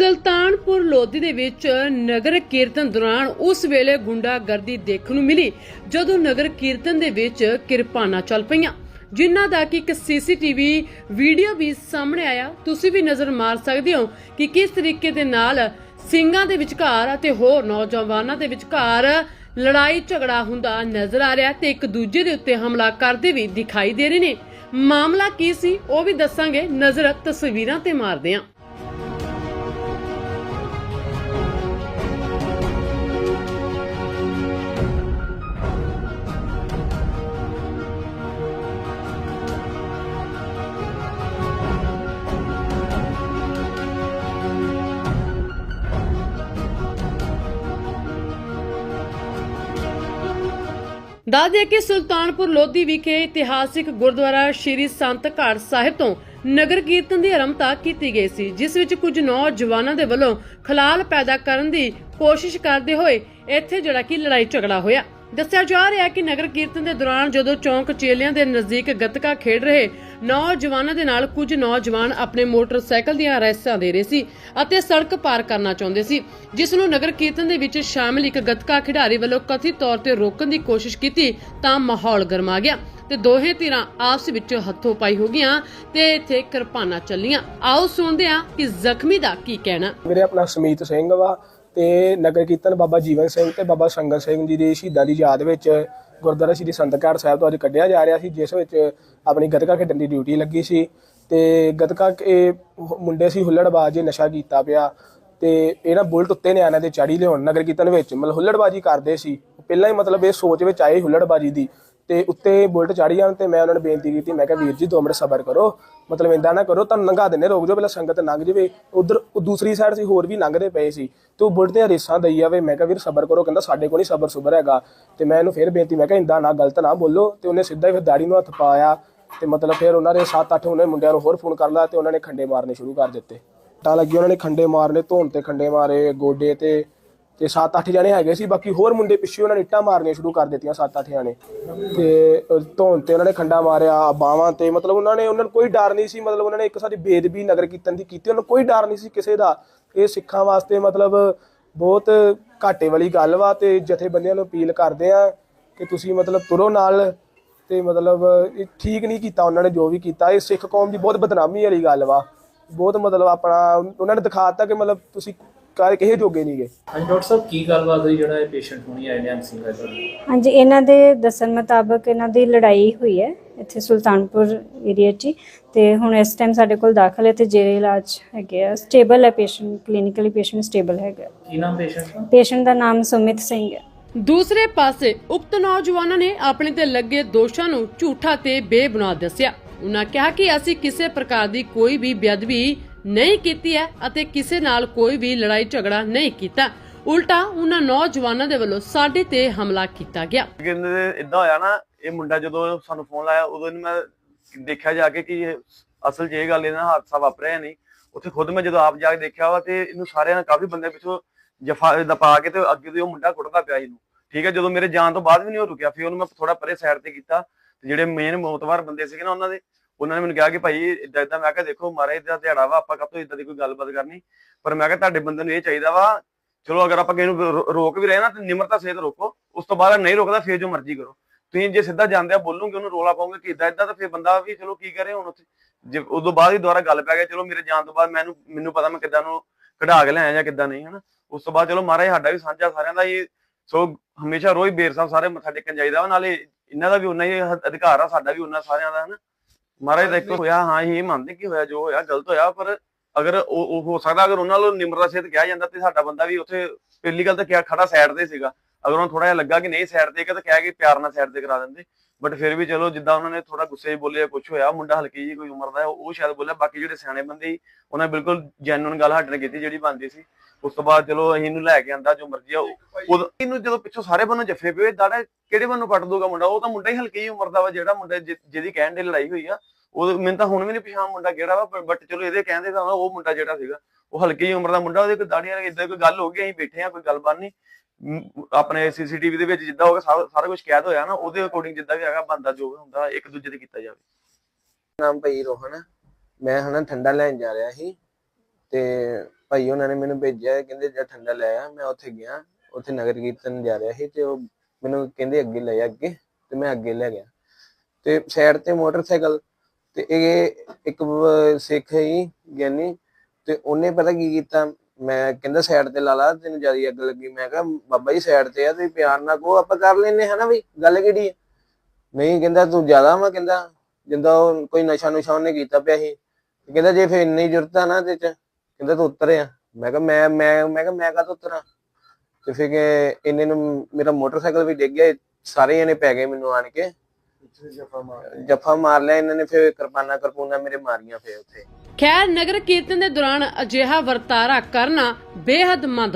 ਸੁਲਤਾਨਪੁਰ ਲੋਧੀ ਦੇ ਵਿੱਚ ਨਗਰ ਕੀਰਤਨ ਦੌਰਾਨ ਉਸ ਵੇਲੇ ਗੁੰਡਾਗਰਦੀ ਦੇਖਣ ਨੂੰ ਮਿਲੀ, ਜਦੋਂ ਨਗਰ ਕੀਰਤਨ ਦੇ ਵਿੱਚ ਕਿਰਪਾਨਾਂ ਚੱਲ ਪਈਆਂ, ਜਿਨ੍ਹਾਂ ਦਾ ਕਿ ਇੱਕ ਸੀਸੀਟੀਵੀ ਵੀਡੀਓ ਵੀ ਸਾਹਮਣੇ ਆਇਆ। ਤੁਸੀਂ ਵੀ ਨਜ਼ਰ ਮਾਰ ਸਕਦੇ ਹੋ ਕਿ ਕਿਸ ਤਰੀਕੇ ਦੇ ਨਾਲ ਸਿੰਘਾਂ ਦੇ ਵਿਚਕਾਰ ਅਤੇ ਹੋਰ ਨੌਜਵਾਨਾਂ ਦੇ ਵਿਚਕਾਰ ਲੜਾਈ ਝਗੜਾ ਹੁੰਦਾ ਨਜ਼ਰ ਆ ਰਿਹਾ ਤੇ ਇੱਕ ਦੂਜੇ ਦੇ ਉੱਤੇ ਹਮਲਾ ਕਰਦੇ ਵੀ ਦਿਖਾਈ ਦੇ ਰਹੇ ਨੇ। ਮਾਮਲਾ ਕੀ ਸੀ, ਉਹ ਵੀ ਦੱਸਾਂਗੇ। ਨਜ਼ਰ ਤਸਵੀਰਾਂ ਤੇ ਮਾਰਦੇ ਹਾਂ। ਦੱਸ ਦਈਏ ਕਿ ਸੁਲਤਾਨਪੁਰ ਲੋਧੀ ਵਿਖੇ ਇਤਿਹਾਸਿਕ ਗੁਰਦੁਆਰਾ ਸ਼੍ਰੀ ਸੰਤ ਘਾਟ ਸਾਹਿਬ ਤੋਂ ਨਗਰ ਕੀਰਤਨ ਦੀ ਆਰੰਭਤਾ ਕੀਤੀ ਗਈ ਸੀ, ਜਿਸ ਵਿੱਚ ਕੁਝ ਨੌਜਵਾਨਾਂ ਦੇ ਵੱਲੋਂ ਖਲਾਲ ਪੈਦਾ ਕਰਨ ਦੀ ਕੋਸ਼ਿਸ਼ ਕਰਦੇ ਹੋਏ ਇੱਥੇ ਜਿਹੜਾ ਕਿ ਲੜਾਈ ਝਗੜਾ ਹੋਇਆ। ਦੱਸਿਆ ਜਾ ਰਿਹਾ ਹੈ ਕਿ ਨਗਰ ਕੀਰਤਨ ਦੇ ਦੌਰਾਨ ਜਦੋਂ ਚੌਂਕ ਚੇਲਿਆਂ ਦੇ ਨਜ਼ਦੀਕ ਗੱਤਕਾ ਖੇਡ ਰਹੇ, ਨੌਜਵਾਨਾਂ ਦੇ ਨਾਲ ਕੁਝ ਨੌਜਵਾਨ ਆਪਣੇ ਮੋਟਰਸਾਈਕਲ ਦੀਆਂ ਰੈਸਾਂ ਦੇ ਰਹੇ ਸੀ ਅਤੇ ਸੜਕ ਪਾਰ ਕਰਨਾ ਚਾਹੁੰਦੇ ਸੀ, ਜਿਸ ਨੂੰ ਨਗਰ ਕੀਰਤਨ ਦੇ ਵਿੱਚ ਸ਼ਾਮਿਲ ਇੱਕ ਗੱਤਕਾ ਖਿਡਾਰੀ ਵੱਲੋਂ ਕਥਿਤ ਤੌਰ ਤੇ ਰੋਕਣ ਦੀ ਕੋਸ਼ਿਸ਼ ਕੀਤੀ ਤਾਂ ਮਾਹੌਲ ਗਰਮਾ ਗਿਆ ਤੇ ਦੋਹੇ ਧਿਰਾਂ ਆਪਸ ਵਿੱਚ ਹੱਥੋਂ ਪਾਈ ਹੋ ਗਈਆਂ ਤੇ ਇੱਥੇ ਕਿਰਪਾਨਾਂ ਚੱਲੀਆਂ। ਆਓ ਸੁਣਦੇ ਹਾਂ ਕਿ ਜ਼ਖਮੀ ਦਾ ਕੀ ਕਹਿਣਾ। ਮੇਰੇ ਆਪਣਾ ਸਮੀਤ ਸਿੰਘ ਵਾ ਤੇ ਨਗਰ ਕੀਰਤਨ ਬਾਬਾ ਜੀਵਨ ਸਿੰਘ ਤੇ ਬਾਬਾ ਸੰਗਤ ਸਿੰਘ ਜੀ ਦੀ ਸ਼ਹੀਦਾਂ ਦੀ ਯਾਦ ਵਿੱਚ ਗੁਰਦੁਆਰਾ ਸ੍ਰੀ ਸੰਤਕਾੜ ਸਾਹਿਬ ਤੋਂ ਅੱਜ ਕੱਢਿਆ ਜਾ ਰਿਹਾ ਸੀ, ਜਿਸ ਵਿੱਚ ਆਪਣੀ ਗੱਤਕਾ ਖੇਡਣ ਦੀ ਡਿਊਟੀ ਲੱਗੀ ਸੀ ਤੇ ਗੱਤਕਾ ਇਹ ਮੁੰਡੇ ਸੀ ਹੁੱਲੜਬਾਜ਼ ਜੇ ਨਸ਼ਾ ਕੀਤਾ ਪਿਆ ਤੇ ਇਹ ਨਾ ਬੁਲਟ ਉੱਤੇ ਨਿਆਣਿਆਂ ਦੇ ਚਾੜੀ ਲਿਆਉਣ ਨਗਰ ਕੀਰਤਨ ਵਿੱਚ ਮਤਲਬ ਹੁੱਲੜਬਾਜੀ ਕਰਦੇ ਸੀ। ਪਹਿਲਾਂ ਹੀ ਮਤਲਬ ਇਹ ਸੋਚ ਵਿੱਚ ਆਏ ਹੁੱਲੜਬਾਜੀ ਦੀ ਤੇ ਉੱਤੇ ਬੁਲਟ ਚੜੀ ਜਾਣ ਤੇ ਮੈਂ ਉਹਨਾਂ ਨੂੰ ਬੇਨਤੀ ਕੀਤੀ, ਮੈਂ ਕਿਹਾ ਵੀਰ ਜੀ, ਦੋ ਮਿੰਟ ਸਬਰ ਕਰੋ। ਮਤਲਬ ਇੰਦਾ ਨਾ ਕਰੋ, ਤੁਹਾਨੂੰ ਲੰਘਾ ਦਿੰਨੇ ਰੋਕ ਜਾਓ, ਪਹਿਲਾਂ ਸੰਗਤ ਲੰਘ ਜਾਵੇ। ਉਧਰ ਦੂਸਰੀ ਸਾਈਡ ਸੀ, ਹੋਰ ਵੀ ਲੰਘਦੇ ਪਏ ਸੀ। ਤੇ ਉਹ ਬੁਲਟ ਤੇ ਰੇਸਾਂ ਦਈ ਜਾਵੇ। ਮੈਂ ਕਿਹਾ, ਵੀਰ, ਸਬਰ ਕਰੋ, ਕਹਿੰਦਾ ਸਾਡੇ ਕੋਲ ਨਹੀਂ ਸਬਰ ਸੁਬਰ ਹੈਗਾ। ਤੇ ਮੈਂ ਇਹਨੂੰ ਫੇਰ ਬੇਨਤੀ, ਮੈਂ ਕਿਹਾ ਇੰਦਾ ਨਾ ਗਲਤ ਨਾ ਬੋਲੋ। ਤੇ ਉਹਨੇ ਸਿੱਧਾ ਹੀ ਫਿਰ ਦਾੜੀ ਨੂੰ ਹੱਥ ਪਾਇਆ। ਤੇ ਮਤਲਬ ਫਿਰ ਉਹਨਾਂ ਦੇ 7-8 ਉਹਨੇ ਮੁੰਡਿਆਂ ਨੂੰ ਹੋਰ ਫੋਨ ਕਰ ਲਿਆ ਤੇ ਉਹਨਾਂ ਨੇ ਖੰਡੇ ਮਾਰਨੇ ਸ਼ੁਰੂ ਕਰ ਦਿੱਤੇ। ਤਾਂ ਲੱਗੀ ਉਹਨਾਂ ਨੇ ਖੰਡੇ ਮਾਰਨੇ, ਧੋਣ ਤੇ ਖੰਡੇ ਮਾਰੇ, ਗੋਡੇ ਤੇ ਤੇ 7-8 ਜਣੇ ਹੈਗੇ ਸੀ, ਬਾਕੀ ਹੋਰ ਮੁੰਡੇ ਪਿੱਛੇ ਉਹਨਾਂ ਨੇ ਇੱਟਾਂ ਮਾਰਨੀਆਂ ਸ਼ੁਰੂ ਕਰ ਦਿੱਤੀਆਂ 7-8 ਜਣੇ। ਤੇ, ਅਹ, ਧੌਣ ਤੇ ਉਹਨਾਂ ਨੇ ਖੰਡਾ ਮਾਰਿਆ, ਬਾਹਾਂ ਤੇ ਮਤਲਬ ਉਹਨਾਂ ਨੇ, ਉਹਨਾਂ ਨੂੰ ਕੋਈ ਡਰ ਨਹੀਂ ਸੀ, ਮਤਲਬ ਉਹਨਾਂ ਨੇ ਇੱਕ ਸਾਡੀ ਬੇਦਬੀ ਨਗਰ ਕੀਰਤਨ ਦੀ ਕੀਤੀ, ਉਹਨਾਂ ਨੂੰ ਕੋਈ ਡਰ ਨਹੀਂ ਸੀ ਕਿਸੇ ਦਾ। ਇਹ ਸਿੱਖਾਂ ਵਾਸਤੇ ਮਤਲਬ ਬਹੁਤ ਘਾਟੇ ਵਾਲੀ ਗੱਲ ਵਾ ਤੇ ਜਥੇਬੰਦੀਆਂ ਨੂੰ ਅਪੀਲ ਕਰਦੇ ਆ ਕਿ ਤੁਸੀਂ ਮਤਲਬ ਤੁਰੋ ਨਾਲ ਤੇ ਮਤਲਬ ਇਹ ਠੀਕ ਨਹੀਂ ਕੀਤਾ ਉਹਨਾਂ ਨੇ ਜੋ ਵੀ ਕੀਤਾ। ਇਹ ਸਿੱਖ ਕੌਮ ਦੀ ਬਹੁਤ ਬਦਨਾਮੀ ਵਾਲੀ ਗੱਲ ਵਾ। ਬਹੁਤ ਮਤਲਬ ਆਪਣਾ, ਉਹਨਾਂ ਨੇ ਦਿਖਾਤਾ ਕਿ ਮਤਲਬ ਤੁਸੀਂ ਕਰ ਕਿਸੇ ਜੋਗੇ ਨਹੀਂਗੇ ਹਾਂਜੀ ਡਾਕਟਰ ਸਾਹਿਬ ਕੀ ਗੱਲਬਾਤ ਹੋਈ ਜਿਹੜਾ ਇਹ ਪੇਸ਼ੈਂਟ ਹੁਣੀ ਆਏ ਨੇ ਐਮਸੀ ਦਾ? ਹਾਂਜੀ ਇਹਨਾਂ ਦੇ ਦੱਸਣ ਮੁਤਾਬਕ ਇਹਨਾਂ ਦੀ ਲੜਾਈ ਹੋਈ ਹੈ ਇੱਥੇ ਸੁਲਤਾਨਪੁਰ ਏਰੀਆ 'ਚ ਹੀ ਤੇ ਹੁਣ ਇਸ ਟਾਈਮ ਸਾਡੇ ਕੋਲ ਦਾਖਲ ਹੈ ਤੇ ਜੇਰੇ ਇਲਾਜ ਹੈਗੇ ਆ ਸਟੇਬਲ ਹੈ ਪੇਸ਼ੈਂਟ ਕਲੀਨਿਕਲੀ ਪੇਸ਼ੈਂਟ ਸਟੇਬਲ ਹੈਗਾ। ਕੀ ਨਾਮ ਪੇਸ਼ੈਂਟ ਦਾ? ਪੇਸ਼ੈਂਟ ਦਾ ਨਾਮ ਸੁਮਿਤ ਸਿੰਘ ਹੈ। ਦੂਸਰੇ ਪਾਸੇ ਉਕਤ ਨੌਜਵਾਨਾਂ ਨੇ ਆਪਣੇ ਤੇ ਲੱਗੇ ਦੋਸ਼ਾਂ ਨੂੰ ਝੂਠਾ ਤੇ ਬੇਬੁਨਿਆਦ ਦੱਸਿਆ। ਉਹਨਾਂ ਕਿਹਾ ਕਿ ਅਸੀਂ ਕਿਸੇ ਪ੍ਰਕਾਰ ਦੀ ਕੋਈ ਵੀ ਬੇਅਦਬੀ ਨਹੀਂ ਕੀਤੀ ਹੈ ਅਤੇ ਕਿਸੇ ਨਾਲ ਕੋਈ ਵੀ ਲੜਾਈ ਝਗੜਾ ਨਹੀਂ ਕੀਤਾ। ਉਲਟਾ ਉਹਨਾਂ ਨੌਜਵਾਨਾਂ ਦੇ ਵੱਲੋਂ ਸਾਡੇ ਤੇ ਹਮਲਾ ਕੀਤਾ ਗਿਆ। ਕਹਿੰਦੇ ਇਦਾਂ ਹੋਇਆ ਨਾ, ਇਹ ਮੁੰਡਾ ਜਦੋਂ ਸਾਨੂੰ ਫੋਨ ਲਾਇਆ, ਉਦੋਂ ਮੈਂ ਦੇਖਿਆ ਜਾ ਕੇ ਕਿ ਅਸਲ 'ਚ ਗੱਲ ਇਹਨਾਂ ਹਾਦਸਾ ਵਾਪਰਿਆ ਨਹੀਂ। ਉੱਥੇ ਖੁਦ ਮੈਂ ਜਦੋਂ ਆਪ ਜਾ ਕੇ ਦੇਖਿਆ ਵਾ ਤੇ ਇਹਨੂੰ ਸਾਰਿਆਂ ਨੇ ਕਾਫੀ ਬੰਦੇ ਪਿੱਛੋਂ ਜਫਾ ਦਪਾ ਕੇ ਤੇ ਅੱਗੇ ਤੇ ਉਹ ਮੁੰਡਾ ਕੁੱਟਦਾ ਪਿਆ ਇਹਨੂੰ। ਠੀਕ ਹੈ, ਜਦੋਂ ਮੇਰੇ ਜਾਣ ਤੋਂ ਬਾਅਦ ਵੀ ਨਹੀਂ ਉਹ ਰੁਕਿਆ, ਫਿਰ ਉਹਨੂੰ ਮੈਂ ਥੋੜਾ ਪਰੇ ਸਾਈਡ ਤੇ ਕੀਤਾ। ਤੇ ਜਿਹੜੇ ਮੇਨ ਮੌਤਵਾਰ ਬੰਦੇ ਸੀਗੇ ਨਾ ਉਹਨਾਂ ਦੇ ਉਹਨਾਂ ਨੇ ਮੈਨੂੰ ਕਿਹਾ ਕਿ ਭਾਈ ਇਦਾਂ ਇਦਾਂ ਮੈਂ ਕਿਹਾ ਦੇਖੋ ਮਹਾਰਾਜ ਦਾ ਦਿਹਾੜਾ ਵਾ, ਆਪਾਂ ਕਦੋਂ ਇਦਾਂ ਦੀ ਕੋਈ ਗੱਲਬਾਤ ਕਰਨੀ? ਪਰ ਮੈਂ ਕਿਹਾ ਤੁਹਾਡੇ ਬੰਦੇ ਨੂੰ ਇਹ ਚਾਹੀਦਾ ਵਾ, ਚਲੋ ਅਗਰ ਆਪਾਂ ਕਿਸੇ ਨੂੰ ਰੋਕ ਵੀ ਰਹੇ ਨਾ, ਤੇ ਨਿਮਰਤਾ ਸਹਿਤ ਰੋਕੋ। ਉਸ ਤੋਂ ਬਾਅਦ ਨਹੀਂ ਰੋਕਦਾ, ਫੇਰ ਜੋ ਮਰਜ਼ੀ ਕਰੋ। ਤੁਸੀਂ ਜੇ ਸਿੱਧਾ ਜਾਂਦੇ ਆ ਬੋਲੂਗੇ ਉਹਨੂੰ ਰੋਲਾ ਪਾਉਂਗੇ ਕਿ ਇਦਾਂ ਇਦਾਂ ਤਾਂ ਫੇਰ ਬੰਦਾ ਵੀ ਚਲੋ ਕੀ ਕਰੇ ਹੁਣ ਉੱਥੇ? ਜੇ ਉਦੋਂ ਬਾਅਦ ਹੀ ਦੁਬਾਰਾ ਗੱਲ ਪੈ ਗਿਆ, ਚਲੋ ਮੇਰੇ ਜਾਣ ਤੋਂ ਬਾਅਦ ਮੈਨੂੰ ਮੈਨੂੰ ਪਤਾ ਮੈਂ ਕਿੱਦਾਂ ਨੂੰ ਕਢਾ ਕੇ ਲਿਆਇਆ ਜਾਂ ਕਿੱਦਾਂ ਨਹੀਂ, ਹਨਾ? ਉਸ ਤੋਂ ਬਾਅਦ ਚਲੋ ਮਹਾਰਾਜ ਸਾਡਾ ਵੀ ਸਾਂਝਾ ਸਾਰਿਆਂ ਦਾ ਇਹ ਸੋ ਹਮੇਸ਼ਾ ਰੋਜ਼ ਬੇਰ ਸਾਹਿਬ ਸਾਰੇ ਮੱਥਾ ਟੇਕਣ ਜਾਈਦਾ ਵਾ, ਨਾਲੇ ਇਹਨਾਂ ਦਾ ਵੀ ਉਨਾ ਹੀ ਅਧਿਕਾਰ ਆ, ਸਾਡਾ ਵੀ ਉਨਾ ਸਾਰਿਆਂ ਦਾ, ਹਨਾ? ਮਹਾਰਾਜ ਦਾ ਇੱਕ ਹੋਇਆ ਹਾਂ ਇਹ ਮੰਨਦੇ ਕਿ ਹੋਇਆ ਜੋ ਹੋਇਆ ਗਲਤ ਹੋਇਆ ਪਰ ਅਗਰ ਉਹ ਹੋ ਸਕਦਾ ਅਗਰ ਉਹਨਾਂ ਨੂੰ ਨਿਮਰਤਾ ਸਹਿਤ ਕਿਹਾ ਜਾਂਦਾ ਤੇ ਸਾਡਾ ਬੰਦਾ ਵੀ ਉੱਥੇ ਪਹਿਲੀ ਗੱਲ ਤਾਂ ਕਿਹਾ ਖੜਾ ਸਾਈਡ ਤੇ ਸੀਗਾ। ਅਗਰ ਉਹਨੂੰ ਥੋੜਾ ਜਿਹਾ ਲੱਗਾ ਕਿ ਨਹੀਂ ਸਾਈਡ ਤੇ ਕਿ ਤਾਂ ਕਹਿ ਕੇ ਪਿਆਰ ਨਾਲ ਸਾਈਡ ਤੇ ਕਰਾ ਦਿੰਦੇ। ਬਟ ਫਿਰ ਵੀ ਚਲੋ ਜਿੱਦਾਂ ਉਹਨਾਂ ਨੇ ਥੋੜਾ ਗੁੱਸੇ 'ਚ ਬੋਲੇ ਕੁਝ ਹੋਇਆ ਮੁੰਡਾ ਹਲਕੀ ਜੀ ਕੋਈ ਉਮਰ ਦਾ ਉਹ ਸ਼ਾਇਦ ਬੋਲਿਆ ਬਾਕੀ ਜਿਹੜੇ ਸਿਆਣੇ ਬੰਦੇ ਸੀ ਉਹਨਾਂ ਬਿਲਕੁਲ ਜੈਨੂਨ ਗੱਲ ਨਾਲ ਕੀਤੀ ਜਿਹੜੀ ਬਣਦੀ ਸੀ। ਉਸ ਤੋਂ ਬਾਅਦ ਚਲੋ ਅਸੀਂ ਇਹਨੂੰ ਲੈ ਕੇ ਆਂਦਾ ਜੋ ਮਰਜ਼ੀ ਆ ਉਹ- ਇਹਨੂੰ ਜਦੋਂ ਪਿੱਛੋਂ ਸਾਰੇ ਬੰਨੋਂ ਜੱਫੇ ਪਏ ਦਾੜਾ ਕਿਹੜੇ ਬੰਨੋਂ ਕੱਟ ਦੂਗਾ ਮੁੰਡਾ? ਉਹ ਤਾਂ ਮੁੰਡਾ ਹੀ ਹਲਕੀ ਉਮਰ ਦਾ ਵਾ ਜਿਹੜਾ ਮੁੰਡਾ ਜਿਹਦੀ ਕਹਿਣ ਦੀ ਲੜਾਈ ਹੋਈ ਆ। ਉਹ ਮੈਨੂੰ ਤਾਂ ਹੁਣ ਵੀ ਨਹੀਂ ਪਛਾਣ ਮੁੰਡਾ ਕਿਹੜਾ ਵਾ ਬਟ ਚਲੋ ਇਹਦੇ ਕਹਿੰਦੇ ਤਾਂ ਉਹ ਮੁੰਡਾ ਜਿਹੜਾ ਸੀਗਾ ਉਹ ਹਲਕੀ ਉਮਰ ਦਾ ਮੁੰਡਾ ਉਹਦੇ ਕੋਈ ਦਾੜੀਆਂ ਇਦਾਂ ਕੋਈ ਗੱਲ ਹੋ ਗਈ ਅਸੀਂ ਬੈਠੇ ਆ ਕੋਈ ਗੱਲਬਾਤ ਨਹੀਂ। ਮ, ਆਪਣੇ ਸੀਸੀਟੀਵੀ ਦੇ ਵਿੱਚ ਜਿੱਦਾਂ ਹੋਗਾ ਸਾਰਾ ਸਾਰਾ ਕੁਝ ਕੈਦ ਹੋਇਆ ਨਾ ਉਹਦੇ ਅਕੋਰਡਿੰਗ ਜਿੱਦਾਂ ਵੀ ਹੈਗਾ ਬੰਦਾ ਜੋ ਵੀ ਹੁੰਦਾ ਇੱਕ ਦੂਜੇ ਤੇ ਕੀਤਾ ਜਾਵੇ। ਨਾਮ ਭਾਈ ਰੋਹਨ ਮੈਂ ਹਣਾ ਠੰਡਾ ਲੈਣ ਜਾ ਰਿਹਾ ਸੀ। ਤੇ ਭਾਈ ਉਹਨਾਂ ਨੇ ਮੈਨੂੰ ਭੇਜਿਆ, ਕਹਿੰਦੇ ਜਾ ਠੰਡਾ ਲੈ ਆ, ਮੈਂ ਉੱਥੇ ਗਿਆ, ਉੱਥੇ ਨਗਰ ਕੀਰਤਨ ਜਾ ਰਿਹਾ ਸੀ ਤੇ ਉਹ ਮੈਨੂੰ ਕਹਿੰਦੇ ਅੱਗੇ ਲੈ ਆ ਅੱਗੇ, ਤੇ ਮੈਂ ਅੱਗੇ ਲੈ ਗਿਆ। ਤੇ ਸਾਈਡ ਤੇ ਮੋਟਰਸਾਈਕਲ, ਤੇ ਇਹ ਇੱਕ ਸਿੱਖ ਹੀ ਗਿਆਨੀ, ਤੇ ਉਹਨੇ ਪਤਾ ਕੀ ਕੀਤਾ, ਮੈਂ ਕਹਿੰਦਾ ਸਾਈਡ ਤੇ ਲਾ ਲਾ, ਤੈਨੂੰ ਜ਼ਿਆਦਾ ਅੱਗ ਲੱਗੀ। ਮੈਂ ਕਿਹਾ, ਬਾਬਾ ਜੀ ਸਾਈਡ ਤੇ ਆ, ਤੁਸੀਂ ਪਿਆਰ ਨਾਲ ਕਹੋ, ਆਪਾਂ ਕਰ ਲੈਨੇ ਹਨਾ ਵੀ ਗੱਲ ਕਿਹੜੀ ਹੈ ਨਹੀਂ, ਕਹਿੰਦਾ ਤੂੰ ਜ਼ਿਆਦਾ ਵਾ, ਕਹਿੰਦਾ, ਜਿੰਦਾ ਉਹ ਕੋਈ ਨਸ਼ਾ ਨੁਸ਼ਾ ਉਹਨੇ ਕੀਤਾ ਪਿਆ ਸੀ। ਕਹਿੰਦਾ ਜੇ ਫੇਰ ਇੰਨੀ ਜ਼ਰੂਰਤ ਆ ਨਾ ਤੇ ਚ ਕਹਿੰਦਾ ਤੂੰ ਉਤਰ ਆ ਮੈਂ ਕਿਹਾ ਮੈਂ ਮੈਂ ਮੈਂ ਕਿਹਾ ਮੈਂ ਕਾਹਤੋਂ ਉਤਰਾਂ? ਤੇ ਫਿਰ ਕਿ ਇਹਨੇ ਨੂੰ ਮੇਰਾ ਮੋਟਰਸਾਈਕਲ ਵੀ ਡਿੱਗ ਗਿਆ ਸਾਰੇ ਜਣੇ ਪੈ ਗਏ ਮੈਨੂੰ ਆਣ ਕੇ। ਜੱਫਾ ਮਾਰ ਲਿਆ। ਇਹਨਾਂ ਨੇ ਫਿਰ ਕਿਰਪਾਨਾ ਕਰਪੂਨਾ ਮੇਰੇ ਮਾਰੀਆਂ ਫੇਰ ਉੱਥੇ। ਖੈਰ ਨਗਰ ਕੀਰਤਨ ਦੇ ਦੌਰਾਨ ਅਜਿਹਾ ਵਰਤਾਰਾ ਕਰਨਾ ਬੇਹੱਦ ਮੰਦ